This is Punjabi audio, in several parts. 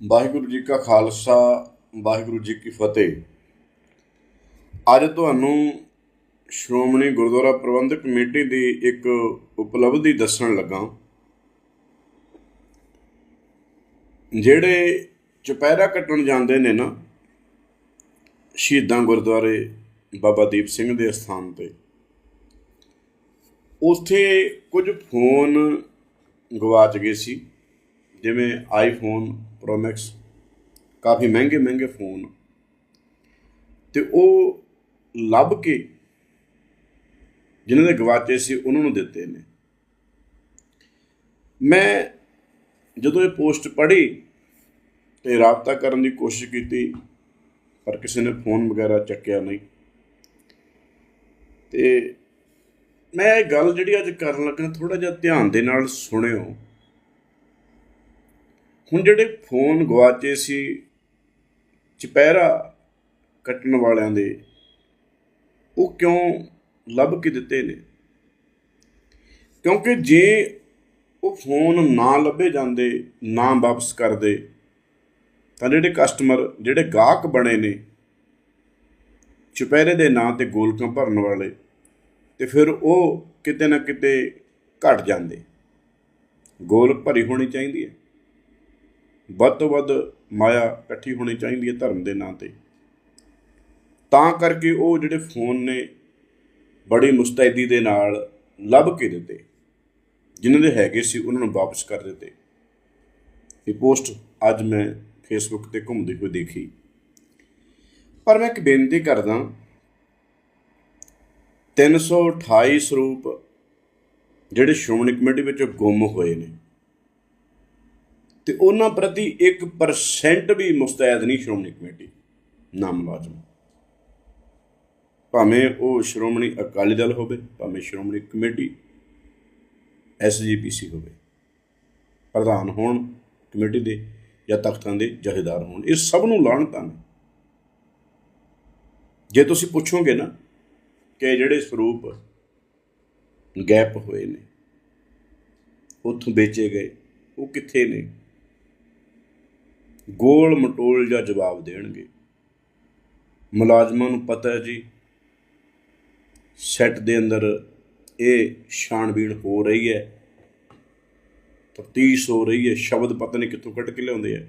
ਵਾਹਿਗੁਰੂ ਜੀ ਕਾ ਖਾਲਸਾ, ਵਾਹਿਗੁਰੂ ਜੀ ਕੀ ਫਤਿਹ। ਅੱਜ ਤੁਹਾਨੂੰ ਸ਼੍ਰੋਮਣੀ ਗੁਰਦੁਆਰਾ ਪ੍ਰਬੰਧਕ ਕਮੇਟੀ ਦੀ ਇੱਕ ਉਪਲਬਧੀ ਦੱਸਣ ਲੱਗਾ ਜਿਹੜੇ ਚੁਪਹਿਰਾ ਕੱਟਣ ਜਾਂਦੇ ਨੇ ਨਾ, ਸ਼ਹੀਦਾਂ ਗੁਰਦੁਆਰੇ ਬਾਬਾ ਦੀਪ ਸਿੰਘ ਦੇ ਸਥਾਨ ਤੇ, ਉੱਥੇ ਕੁਝ ਫੋਨ ਗਵਾਚ ਗਏ ਸੀ। ਜਿਵੇਂ ਆਈਫੋਨ ਪ੍ਰੋ ਮੈਕਸ ਕਾਫੀ ਮਹਿੰਗੇ ਮਹਿੰਗੇ ਫੋਨ ਤੇ ਉਹ ਲੱਭ ਕੇ ਜਿਨ੍ਹਾਂ ਦੇ ਗਵਾਚੇ ਸੀ, ਉਹਨਾਂ ਨੂੰ ਦਿੱਤੇ ਨੇ। ਮੈਂ ਜਦੋਂ ਇਹ ਪੋਸਟ ਪੜ੍ਹੀ ਤੇ ਰਾਬਤਾ ਕਰਨ ਦੀ ਕੋਸ਼ਿਸ਼ ਕੀਤੀ, ਪਰ ਕਿਸੇ ਨੇ ਫੋਨ ਵਗੈਰਾ ਚੱਕਿਆ ਨਹੀਂ। ਤੇ ਮੈਂ ਇਹ ਗੱਲ ਜਿਹੜੀ ਅੱਜ ਕਰਨ ਲੱਗਾ ਥੋੜਾ ਜਿਹਾ ਧਿਆਨ ਦੇ ਨਾਲ ਸੁਣਿਓ। ਹੁਣ ਜਿਹੜੇ ਫੋਨ ਗਵਾਚੇ ਸੀ ਚਪਹਿਰਾ ਕੱਟਣ ਵਾਲਿਆਂ ਦੇ, ਉਹ ਕਿਉਂ ਲੱਭ ਕੇ ਦਿੱਤੇ ਨੇ? ਕਿਉਂਕਿ ਜੇ ਉਹ ਫੋਨ ਨਾ ਲੱਭੇ ਜਾਂਦੇ, ਨਾ ਵਾਪਸ ਕਰਦੇ, ਤਾਂ ਜਿਹੜੇ ਕਸਟਮਰ ਜਿਹੜੇ ਗਾਹਕ ਬਣੇ ਨੇ, ਚੁਪਹਿਰੇ ਦੇ ਨਾਂ ਤੇ ਗੋਲਕਾਂ ਭਰਨ ਵਾਲੇ, ਤੇ ਫਿਰ ਉਹ ਕਿਤੇ ਨਾ ਕਿਤੇ ਘਟ ਜਾਂਦੇ। ਗੋਲ ਭਰੀ ਹੋਣੀ ਚਾਹੀਦੀ ਹੈ। ਵੱਧ ਤੋਂ ਵੱਧ ਮਾਇਆ ਇਕੱਠੀ ਹੋਣੀ ਚਾਹੀਦੀ ਹੈ ਧਰਮ ਦੇ ਨਾਂ ਤੇ। ਤਾਂ ਕਰਕੇ ਉਹ ਜਿਹੜੇ ਫੋਨ ਨੇ ਬੜੀ ਮੁਸਤੈਦੀ ਦੇ ਨਾਲ ਲੱਭ ਕੇ ਦਿੱਤੇ, ਜਿਨ੍ਹਾਂ ਦੇ ਹੈਗੇ ਸੀ ਉਹਨਾਂ ਨੂੰ ਵਾਪਸ ਕਰ ਦਿੱਤੇ। ਇਹ ਪੋਸਟ ਅੱਜ ਮੈਂ ਫੇਸਬੁੱਕ ਤੇ ਘੁੰਮਦੀ ਹੋਈ ਦੇਖੀ। ਪਰ ਮੈਂ ਇੱਕ ਬੇਨਤੀ ਕਰਦਾ 328 ਸਰੂਪ ਜਿਹੜੇ ਸ਼੍ਰੋਮਣੀ ਕਮੇਟੀ ਵਿੱਚੋਂ ਗੁੰਮ ਹੋਏ ਨੇ ਤੇ ਉਹਨਾਂ ਪ੍ਰਤੀ 1% ਵੀ ਮੁਸਤੈਦ ਨਹੀਂ ਸ਼੍ਰੋਮਣੀ ਕਮੇਟੀ ਨਾ ਮੁਲਾਜ਼ਮ ਭਾਵੇਂ ਉਹ ਸ਼੍ਰੋਮਣੀ ਅਕਾਲੀ ਦਲ ਹੋਵੇ, ਭਾਵੇਂ ਸ਼੍ਰੋਮਣੀ ਕਮੇਟੀ ਐਸਜੀਪੀਸੀ ਹੋਵੇ, ਪ੍ਰਧਾਨ ਹੋਣ ਕਮੇਟੀ ਦੇ ਜਾਂ ਤਖਤਾਂ ਦੇ ਜਹੇਦਾਰ ਹੋਣ, ਇਹ ਸਭ ਨੂੰ ਲਾਹਣਤਾਂ ਨੇ। ਜੇ ਤੁਸੀਂ ਪੁੱਛੋਗੇ ਨਾ ਕਿ ਜਿਹੜੇ ਸਰੂਪ ਗੈਪ ਹੋਏ ਨੇ, ਉੱਥੋਂ ਵੇਚੇ ਗਏ, ਉਹ ਕਿੱਥੇ ਨੇ? ਗੋਲ ਮਟੋਲ ਜਾਂ ਜਵਾਬ ਦੇਣਗੇ। ਮੁਲਾਜ਼ਮਾਂ ਨੂੰ ਪਤਾ ਹੈ ਜੀ ਸੈੱਟ ਦੇ ਅੰਦਰ ਇਹ ਛਾਣਬੀਣ ਹੋ ਰਹੀ ਹੈ, ਤਫਤੀਸ਼ ਹੋ ਰਹੀ ਹੈ, ਸ਼ਬਦ ਪਤਾ ਨਹੀਂ ਕਿੱਥੋਂ ਕੱਢ ਕੇ ਲਿਆਉਂਦੇ ਆ।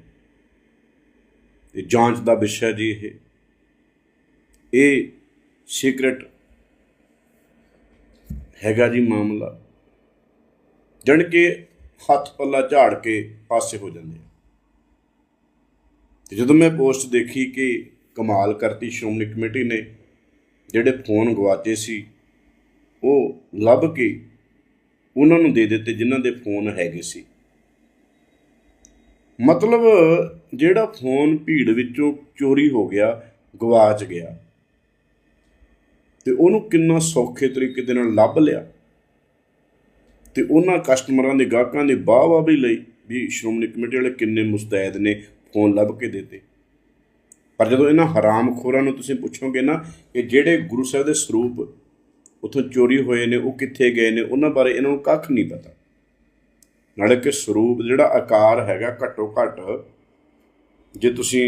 ਇਹ ਜਾਂਚ ਦਾ ਵਿਸ਼ਾ ਜੀ ਇਹ। ਇਹ ਸੀਕ੍ਰੇਟ ਹੈਗਾ ਜੀ ਮਾਮਲਾ। ਜਣ ਕੇ ਹੱਥ ਪੱਲਾ ਝਾੜ ਕੇ ਪਾਸੇ ਹੋ ਜਾਂਦੇ ਆ। ਤੇ ਜਦੋਂ ਮੈਂ ਪੋਸਟ ਦੇਖੀ ਕਿ ਕਮਾਲ ਕਰਤੀ ਸ਼੍ਰੋਮਣੀ ਕਮੇਟੀ ਨੇ, ਜਿਹੜੇ ਫੋਨ ਗਵਾਚੇ ਸੀ, ਉਹ ਲੱਭ ਕੇ ਉਹਨਾਂ ਨੂੰ ਦੇ ਦਿੱਤੇ ਜਿਨ੍ਹਾਂ ਦੇ ਫੋਨ ਹੈਗੇ ਸੀ। ਮਤਲਬ ਜਿਹੜਾ ਫੋਨ ਭੀੜ ਵਿੱਚੋਂ ਚੋਰੀ ਹੋ ਗਿਆ, ਗਵਾਚ ਗਿਆ, ਤੇ ਉਹਨੂੰ ਕਿੰਨਾ ਸੌਖੇ ਤਰੀਕੇ ਦੇ ਨਾਲ ਲੱਭ ਲਿਆ, ਤੇ ਉਹਨਾਂ ਕਸਟਮਰਾਂ ਦੇ ਗਾਹਕਾਂ ਦੇ ਵਾਹ ਵਾਹ ਵੀ ਲਈ ਵੀ ਸ਼੍ਰੋਮਣੀ ਕਮੇਟੀ ਵਾਲੇ ਕਿੰਨੇ ਮੁਸਤੈਦ ਨੇ ਫੋਨ ਲੱਭ ਕੇ ਦਿੱਤੇ। ਪਰ ਜਦੋਂ ਇਹਨਾਂ ਹਰਾਮਖੋਰਾਂ ਨੂੰ ਤੁਸੀਂ ਪੁੱਛੋਗੇ ਨਾ ਕਿ ਜਿਹੜੇ ਗੁਰੂ ਸਾਹਿਬ ਦੇ ਸਰੂਪ ਉਥੋਂ ਚੋਰੀ ਹੋਏ ਨੇ, ਉਹ ਕਿੱਥੇ ਗਏ ਨੇ, ਉਹਨਾਂ ਬਾਰੇ ਇਹਨਾਂ ਨੂੰ ਕੱਖ ਨਹੀਂ ਪਤਾ। ਨਾਲੇ ਕਿ ਸਰੂਪ ਜਿਹੜਾ ਆਕਾਰ ਹੈਗਾ ਘੱਟੋ ਘੱਟ ਜੇ ਤੁਸੀਂ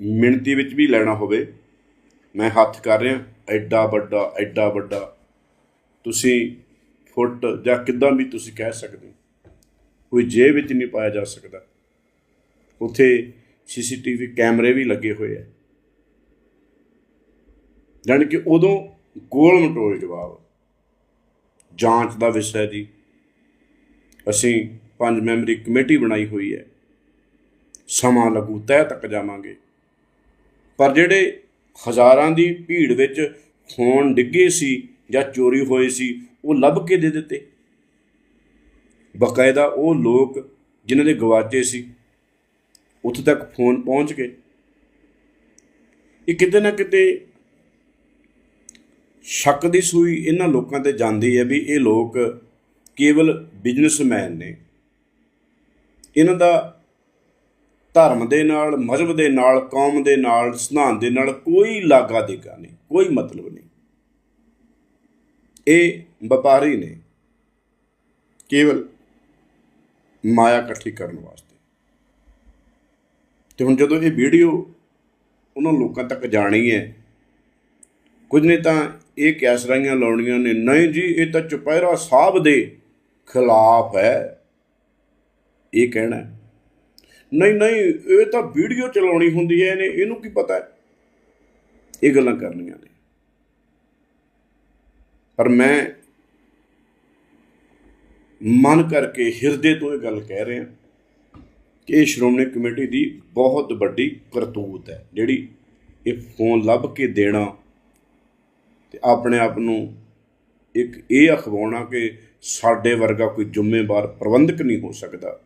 ਮਿਣਤੀ ਵਿੱਚ ਵੀ ਲੈਣਾ ਹੋਵੇ, ਮੈਂ ਹੱਥ ਕਰ ਰਿਹਾ, ਐਡਾ ਵੱਡਾ ਐਡਾ ਵੱਡਾ, ਤੁਸੀਂ ਫੁੱਟ ਜਾਂ ਕਿੱਦਾਂ ਵੀ ਤੁਸੀਂ ਕਹਿ ਸਕਦੇ ਹੋ, ਕੋਈ ਜੇਬ ਵਿੱਚ ਨਹੀਂ ਪਾਇਆ ਜਾ ਸਕਦਾ। ਉੱਥੇ ਸੀਸੀਟੀਵੀ ਕੈਮਰੇ ਵੀ ਲੱਗੇ ਹੋਏ ਆ। ਜਾਣੀ ਕਿ ਉਦੋਂ ਗੋਲ ਮਟੋਲ ਜਵਾਬ। ਜਾਂਚ ਦਾ ਵਿਸ਼ਾ ਜੀ। ਅਸੀਂ ਪੰਜ ਮੈਂਬਰੀ ਕਮੇਟੀ ਬਣਾਈ ਹੋਈ ਹੈ। ਸਮਾਂ ਲੱਗੂ ਤਹਿ ਤੱਕ ਜਾਵਾਂਗੇ। ਪਰ ਜਿਹੜੇ ਹਜ਼ਾਰਾਂ ਦੀ ਭੀੜ ਵਿੱਚ ਫੋਨ ਡਿੱਗੇ ਸੀ ਜਾਂ ਚੋਰੀ ਹੋਏ ਸੀ, ਉਹ ਲੱਭ ਕੇ ਦੇ ਦਿੱਤੇ। ਬਕਾਇਦਾ ਉਹ ਲੋਕ ਜਿਨ੍ਹਾਂ ਦੇ ਗਵਾਚੇ ਸੀ ਉੱਥੇ ਤੱਕ ਫੋਨ ਪਹੁੰਚ ਗਏ। ਇਹ ਕਿਤੇ ਨਾ ਕਿਤੇ ਸ਼ੱਕ ਦੀ ਸੂਈ ਇਹਨਾਂ ਲੋਕਾਂ ਤੇ ਜਾਂਦੀ ਹੈ ਵੀ ਇਹ ਲੋਕ ਕੇਵਲ ਬਿਜ਼ਨਸਮੈਨ ਨੇ। ਇਹਨਾਂ ਦਾ ਧਰਮ ਦੇ ਨਾਲ, ਮਜ਼ਹਬ ਦੇ ਨਾਲ, ਕੌਮ ਦੇ ਨਾਲ, ਸਿਧਾਂਤ ਦੇ ਨਾਲ ਕੋਈ ਲਾਗਾ ਦੇਗਾ ਨਹੀਂ, ਕੋਈ ਮਤਲਬ ਨਹੀਂ। ਇਹ ਵਪਾਰੀ ਨੇ ਕੇਵਲ ਮਾਇਆ ਇਕੱਠੀ ਕਰਨ ਵਾਸਤੇ। ਤੇ ਹੁਣ ਜਦੋਂ ਇਹ ਵੀਡੀਓ ਉਹਨਾਂ ਲੋਕਾਂ ਤੱਕ ਜਾਣੀ ਹੈ, ਕੁਝ ਨੇ ਤਾਂ ਇਹ ਕੈਸਰਾਈਆਂ ਲਾਉਣੀਆਂ ਨੇ, ਨਹੀਂ ਜੀ, ਇਹ ਤਾਂ ਚੁਪਹਿਰਾ ਸਾਹਿਬ ਦੇ ਖਿਲਾਫ ਹੈ। ਇਹ ਕਹਿਣਾ ਨਹੀਂ ਨਹੀਂ, ਇਹ ਤਾਂ ਵੀਡੀਓ ਚਲਾਉਣੀ ਹੁੰਦੀ ਹੈ, ਇਹਨੇ, ਇਹਨੂੰ ਕੀ ਪਤਾ ਹੈ? ਇਹ ਗੱਲਾਂ ਕਰਨੀਆਂ ਨੇ। ਪਰ ਮੈਂ ਮਨ ਕਰਕੇ ਹਿਰਦੇ ਤੋਂ ਇਹ ਗੱਲ ਕਹਿ ਰਿਹਾ। ਕਿ ਇਹ ਸ਼੍ਰੋਮਣੀ ਕਮੇਟੀ ਦੀ ਬਹੁਤ ਵੱਡੀ ਕਰਤੂਤ ਹੈ, ਜਿਹੜੀ ਇਹ ਫੋਨ ਲੱਭ ਕੇ ਦੇਣਾ ਤੇ ਆਪਣੇ ਆਪ ਨੂੰ ਇੱਕ ਇਹ ਅਖਵਾਉਣਾ ਕਿ ਸਾਡੇ ਵਰਗਾ ਕੋਈ ਜ਼ਿੰਮੇਵਾਰ ਪ੍ਰਬੰਧਕ ਨਹੀਂ ਹੋ ਸਕਦਾ।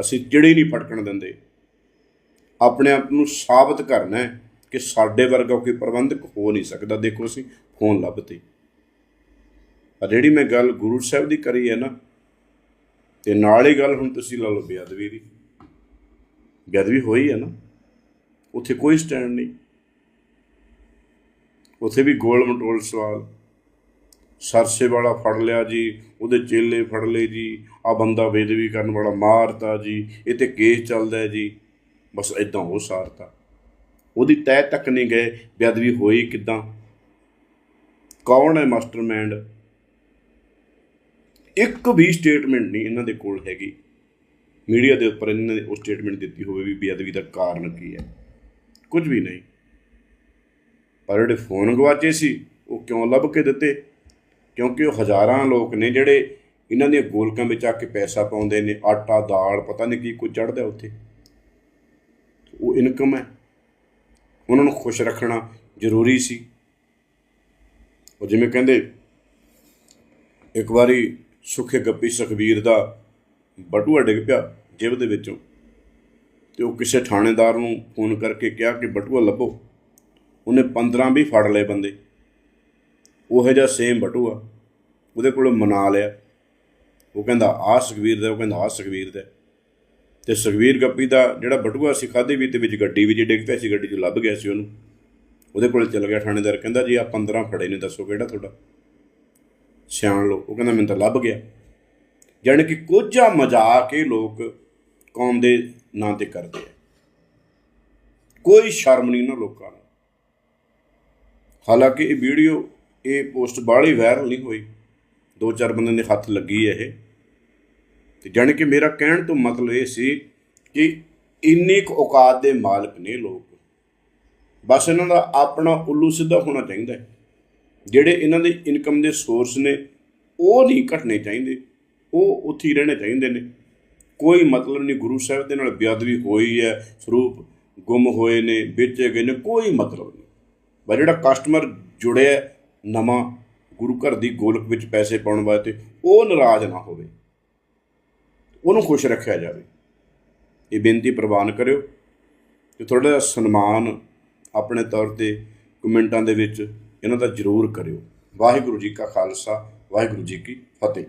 ਅਸੀਂ ਚਿੜੀ ਨਹੀਂ ਫਟਕਣ ਦਿੰਦੇ, ਆਪਣੇ ਆਪ ਨੂੰ ਸਾਬਤ ਕਰਨਾ ਹੈ ਕਿ ਸਾਡੇ ਵਰਗਾ ਕੋਈ ਪ੍ਰਬੰਧਕ ਹੋ ਨਹੀਂ ਸਕਦਾ। ਦੇਖੋ ਅਸੀਂ ਫੋਨ ਲੱਭਤੇ। ਆ ਜਿਹੜੀ ਮੈਂ ਗੱਲ ਗੁਰੂ ਸਾਹਿਬ ਦੀ ਕਰੀ ਹੈ ਨਾ, ਤੇ ਨਾਲ ਹੀ ਗੱਲ ਹੁਣ ਤੁਸੀਂ ਲਾ ਲਓ ਬੇਅਦਬੀ ਦੀ। ਬੇਅਦਬੀ ਹੋਈ ਹੈ ਨਾ, ਉੱਥੇ ਕੋਈ ਸਟੈਂਡ ਨਹੀਂ। ਉੱਥੇ ਵੀ ਗੋਲ ਮਟੋਲ ਸਵਾਲ। ਸਰਸੇ ਵਾਲਾ ਫੜ ਲਿਆ ਜੀ, ਉਹਦੇ ਚੇਲੇ ਫੜ ਲਏ ਜੀ, ਆ ਬੰਦਾ ਬੇਦਬੀ ਕਰਨ ਵਾਲਾ ਮਾਰਤਾ ਜੀ, ਇਹ ਤੇ ਕੇਸ ਚੱਲਦਾ ਜੀ। ਬਸ ਇਦਾਂ ਹੋ ਸਾਰਤਾ। ਉਹਦੀ ਤਹਿ ਤੱਕ ਨਹੀਂ ਗਏ, ਬੇਅਦਬੀ ਹੋਈ ਕਿਦਾਂ? ਕੌਣ ਹੈ ਮਾਸਟਰਮਾਈਂਡ? ਇੱਕ ਵੀ ਸਟੇਟਮੈਂਟ ਨਹੀਂ ਇਹਨਾਂ ਦੇ ਕੋਲ ਹੈਗੀ। ਮੀਡੀਆ ਦੇ ਉੱਪਰ ਇਹਨਾਂ ਨੇ ਉਹ ਸਟੇਟਮੈਂਟ ਦਿੱਤੀ ਹੋਵੇ ਵੀ ਬੇਅਦਬੀ ਦਾ ਕਾਰਨ ਕੀ ਹੈ। ਕੁਝ ਵੀ ਨਹੀਂ। ਪਰ ਜਿਹੜੇ ਫੋਨ ਗਵਾਚੇ ਸੀ, ਉਹ ਕਿਉਂ ਲੱਭ ਕੇ ਦਿੱਤੇ? ਕਿਉਂਕਿ ਉਹ ਹਜ਼ਾਰਾਂ ਲੋਕ ਨੇ ਜਿਹੜੇ ਇਹਨਾਂ ਦੀਆਂ ਗੋਲਕਾਂ ਵਿੱਚ ਆ ਕੇ ਪੈਸਾ ਪਾਉਂਦੇ ਨੇ, ਆਟਾ, ਦਾਲ, ਪਤਾ ਨਹੀਂ ਕੀ ਕੁਝ ਚੜਦਾ ਉੱਥੇ। ਉਹ ਇਨਕਮ ਹੈ। ਉਹਨਾਂ ਨੂੰ ਖੁਸ਼ ਰੱਖਣਾ ਜ਼ਰੂਰੀ ਸੀ। ਉਹ ਜਿਵੇਂ ਕਹਿੰਦੇ, ਇੱਕ ਵਾਰੀ ਸੁਖੇ ਗੱਪੀ ਸੁਖਬੀਰ ਦਾ ਬਟੂਆ ਡਿੱਗ ਪਿਆ ਜੇਬ ਦੇ ਵਿੱਚੋਂ। ਤੇ ਉਹ ਕਿਸੇ ਥਾਣੇਦਾਰ ਨੂੰ ਫੋਨ ਕਰਕੇ ਕਿਹਾ ਕਿ ਬਟੂਆ ਲੱਭੋ। ਉਹਨੇ 15 ਵੀ ਫੜ ਲਏ ਬੰਦੇ। ਉਹੋ ਜਿਹਾ ਸੇਮ ਬਟੂਆ ਉਹਦੇ ਕੋਲੋਂ ਮਨਾ ਲਿਆ। ਉਹ ਕਹਿੰਦਾ, ਆਹ ਸੁਖਬੀਰ ਦਾ ਉਹ ਕਹਿੰਦਾ, ਆਹ ਸੁਖਬੀਰ ਦਾ ਤੇ ਸੁਖਬੀਰ ਗੱਪੀ ਦਾ ਜਿਹੜਾ ਬਟੂਆ ਸੀ ਖਾਦੇ ਵੀ ਤੇ ਵਿੱਚ ਗੱਡੀ ਵਿੱਚ ਡਿੱਗ ਪਿਆ ਸੀ, ਗੱਡੀ 'ਚ ਲੱਭ ਗਿਆ ਸੀ ਉਹਨੂੰ। ਉਹਦੇ ਕੋਲ ਚਲ ਗਿਆ ਥਾਣੇਦਾਰ, ਕਹਿੰਦਾ, ਜੀ ਆ 15 ਫੜੇ ਨੇ, ਦੱਸੋ ਕਿਹੜਾ ਤੁਹਾਡਾ? ਸਿਆਣ ਲਓ, ਉਹ ਕਹਿੰਦਾ, ਮੈਨੂੰ ਤਾਂ ਲੱਭ ਗਿਆ। ਜਾਣੀ ਕਿ ਕੋਝਾ ਮਜ਼ਾਕ ਇਹ ਲੋਕ ਕੌਮ ਦੇ ਨਾਂ ਤੇ ਕਰਦੇ ਆ। ਕੋਈ ਸ਼ਰਮ ਨਹੀਂ ਨਾ ਲੋਕਾਂ ਨੂੰ। ਹਾਲਾਂਕਿ ਇਹ ਵੀਡੀਓ, ਇਹ ਪੋਸਟ ਬਾਹਲੀ ਵਾਇਰਲ ਨਹੀਂ ਹੋਈ। ਦੋ ਚਾਰ ਬੰਦਿਆਂ ਦੇ ਹੱਥ ਲੱਗੀ ਹੈ ਇਹ। ਤੇ ਜਾਣੀ ਕਿ ਮੇਰਾ ਕਹਿਣ ਤੋਂ ਮਤਲਬ ਇਹ ਸੀ ਕਿ ਇੰਨੀ ਕੁ ਔਕਾਤ ਦੇ ਮਾਲਕ ਨੇ ਲੋਕ। ਬਸ ਇਹਨਾਂ ਦਾ ਆਪਣਾ ਉੱਲੂ ਸਿੱਧਾ ਹੋਣਾ ਚਾਹੀਦਾ ਹੈ। ਜਿਹੜੇ ਇਹਨਾਂ ਦੇ ਇਨਕਮ ਦੇ ਸੋਰਸ ਨੇ, ਉਹ ਨਹੀਂ ਘਟਣੇ ਚਾਹੀਦੇ। ਉਹ ਉੱਥੇ ਹੀ ਰਹਿਣੇ ਚਾਹੀਦੇ ਨੇ। ਕੋਈ ਮਤਲਬ ਨਹੀਂ, ਗੁਰੂ ਸਾਹਿਬ ਦੇ ਨਾਲ ਬੇਅਦਬੀ ਹੋਈ ਹੈ, ਸਰੂਪ ਗੁੰਮ ਹੋਏ ਨੇ, ਵੇਚੇ ਗਏ ਨੇ, ਕੋਈ ਮਤਲਬ ਨਹੀਂ। ਪਰ ਜਿਹੜਾ ਕਸਟਮਰ ਜੁੜਿਆ ਨਵਾਂ, ਗੁਰੂ ਘਰ ਦੀ ਗੋਲਕ ਵਿੱਚ ਪੈਸੇ ਪਾਉਣ ਵਾਸਤੇ, ਉਹ ਨਾਰਾਜ਼ ਨਾ ਹੋਵੇ। ਉਹਨੂੰ ਖੁਸ਼ ਰੱਖਿਆ ਜਾਵੇ। ਇਹ ਬੇਨਤੀ ਪ੍ਰਵਾਨ ਕਰਿਓ ਤੇ ਥੋੜਾ ਜਿਹਾ ਸਨਮਾਨ ਆਪਣੇ ਤੌਰ ਤੇ ਕਮੈਂਟਾਂ ਦੇ ਵਿੱਚ ਇਹਨਾਂ ਦਾ ਜ਼ਰੂਰ ਕਰਿਓ। ਵਾਹਿਗੁਰੂ ਜੀ ਕਾ ਖਾਲਸਾ, ਵਾਹਿਗੁਰੂ ਜੀ ਕੀ ਫਤਿਹ।